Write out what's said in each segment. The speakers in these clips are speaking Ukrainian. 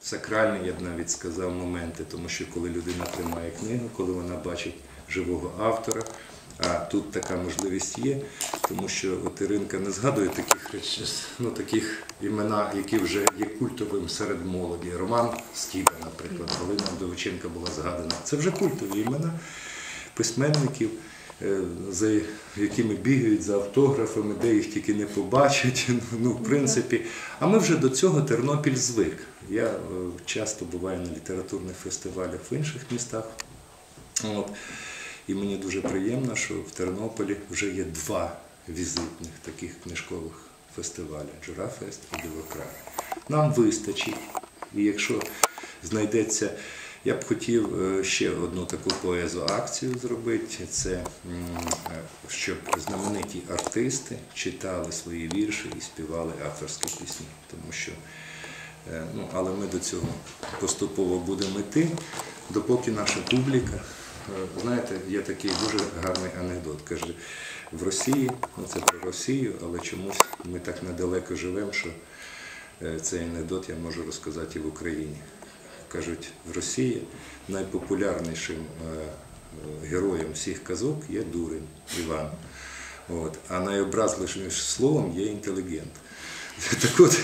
сакральні, я б навіть сказав, моменти, тому що коли людина тримає книгу, коли вона бачить живого автора, а тут така можливість є, тому що от Іринка не згадує таких ну, таких імена, які вже є культовим серед молоді. Роман Скіда, наприклад, Галина Вдовиченка була згадана. Це вже культові імена письменників, за якими бігають за автографами, де їх тільки не побачать. Ну, в принципі, а ми вже до цього Тернопіль звик. Я е, часто буваю на літературних фестивалях в інших містах. От. І мені дуже приємно, що в Тернополі вже є два візитних таких книжкових фестиваля Джурафест і Дивокрай. Нам вистачить. І якщо знайдеться, я б хотів е, ще одну таку поезу акцію зробити. Це е, щоб знамениті артисти читали свої вірші і співали авторські пісні. Тому що Е, Ну, але ми до цього поступово будемо йти, допоки наша публіка. Знаєте, є такий дуже гарний анекдот. Каже, в Росії, ну це про Росію, але чомусь ми так недалеко живемо, що цей анекдот я можу розказати і в Україні. Кажуть, в Росії найпопулярнішим е, е, героєм всіх казок є дурень Іван. От. А найобразливішим словом є інтелігент. Так от,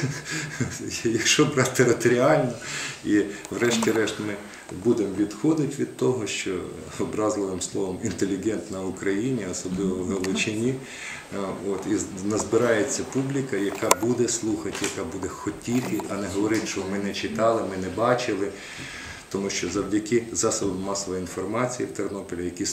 якщо брати територіально, і врешті-решт ми будемо відходити від того, що образливим словом інтелігент на Україні, особливо в Галичині, е, от, і назбирається публіка, яка буде слухати, яка буде хотіти, а не говорити, що ми не читали, ми не бачили. Тому що завдяки засобам масової інформації в Тернополі, які